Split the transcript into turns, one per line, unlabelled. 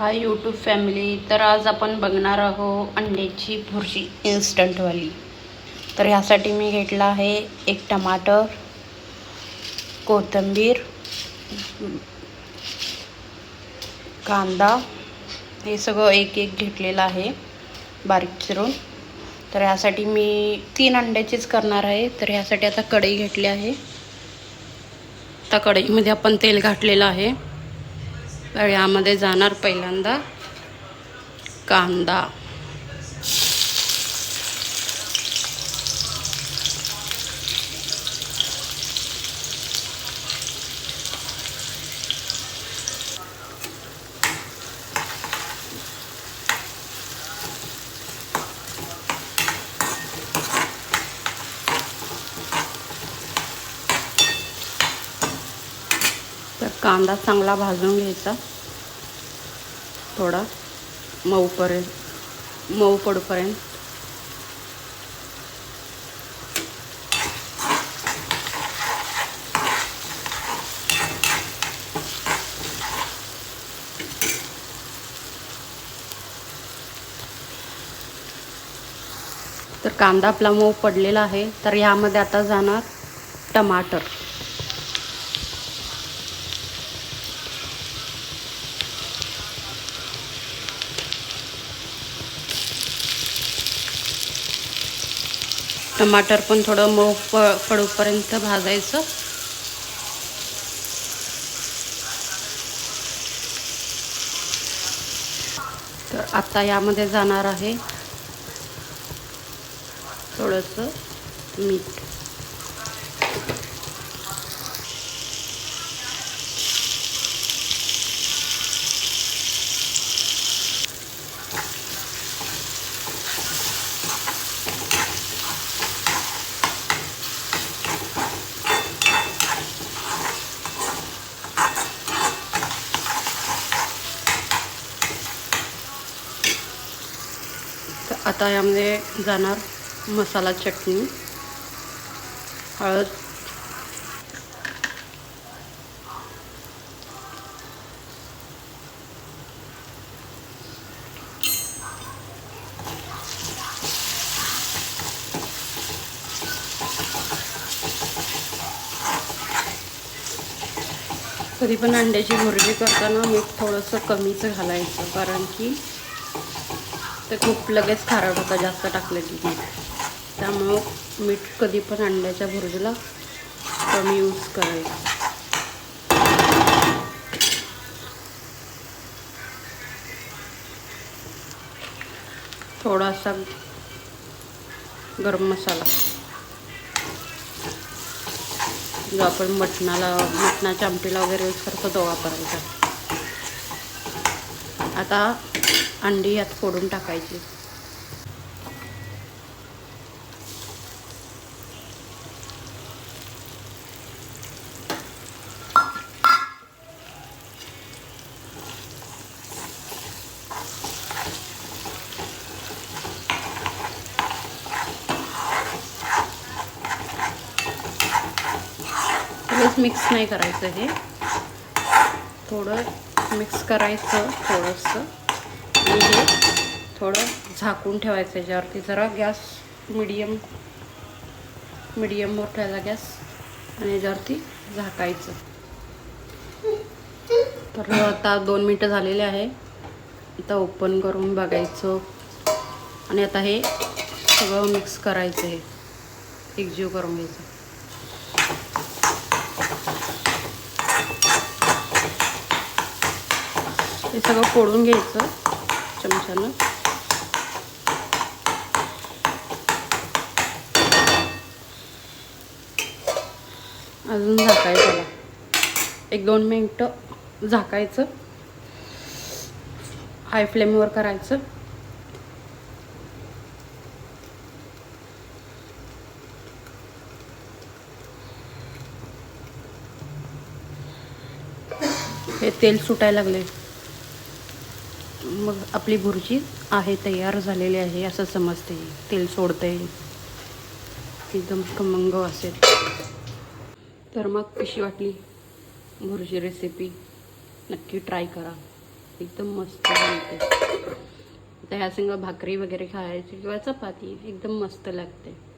Hi YouTube family तर आज आपण बघणार आहोत अंड्याची भुर्जी इन्स्टंटवाली तर ह्यासाठी मी घेतला आहे एक टमाटर कोथिंबीर कांदा. हे सगळं एक एक घेतलेलं आहे बारीक चिरून. तर ह्यासाठी मी तीन अंड्याचीच करणार आहे. तर ह्यासाठी आता कढई घेतली आहे. त्या कढईमध्ये आपण तेल घातलेलं आहे. तर यामध्ये जाणार पहिल्यांदा कांदा. तर कांदा चांगला भाजून घ्यायचा. थोडा मऊपर्यंत मऊ पडूपर्यंत तर कांदा आपला मऊ पडलेला आहे तर यामध्ये आता जाणार टमाटर. टमाटर पण थोडं मऊ प पडूपर्यंत भाजायचं. तर आता यामध्ये जाणार आहे थोडंसं मीठ. आता यामध्ये जाणार मसाला चटणी हळद. कधी पण अंड्याची भुर्जी करताना मीठ थोडंसं कमीच घालायचं कारण की ते खूप लगेच खारट होतं जास्त टाकलं की. मीठ त्यामुळं मीठ कधी पण अंड्याच्या भुर्जीला कमी यूज करायचं थोडासा गरम मसाला. जो आपण मटणाला मटणाच्या आमटीला वगैरे यूज करतो तो वापरायचा. आता अंडी यात फोडून टाकायची. मिक्स नाही करायचं हे. थोडं मिक्स करायचं थोडंसं. आणि हे थोडं झाकून ठेवायचं याच्यावरती. जरा गॅस मिडियम मिडियमवर ठेवायचा गॅस आणि याच्यावरती झाकायचं. तर आता दोन मिनटं झालेले आहे. आता ओपन करून बघायचं. आणि आता हे सगळं मिक्स करायचं हे. एकजीव करून घ्यायचं. सगळं फोडून घ्यायचं चमच्यानं. अजून झाकायचं त्याला एक दोन मिनटं झाकायचं. हाय फ्लेमवर करायचं. हे तेल सुटायला लागले मग आपली भुर्जी आहे तयार झालेली आहे असं समजते. तेल सोडते. एकदम खमंग असेल तर मग कशी वाटली भुर्जी रेसिपी नक्की ट्राय करा. एकदम मस्त बनते. आता ह्या संग भाकरी वगैरे खायची किंवा चपाती एकदम मस्त लागते.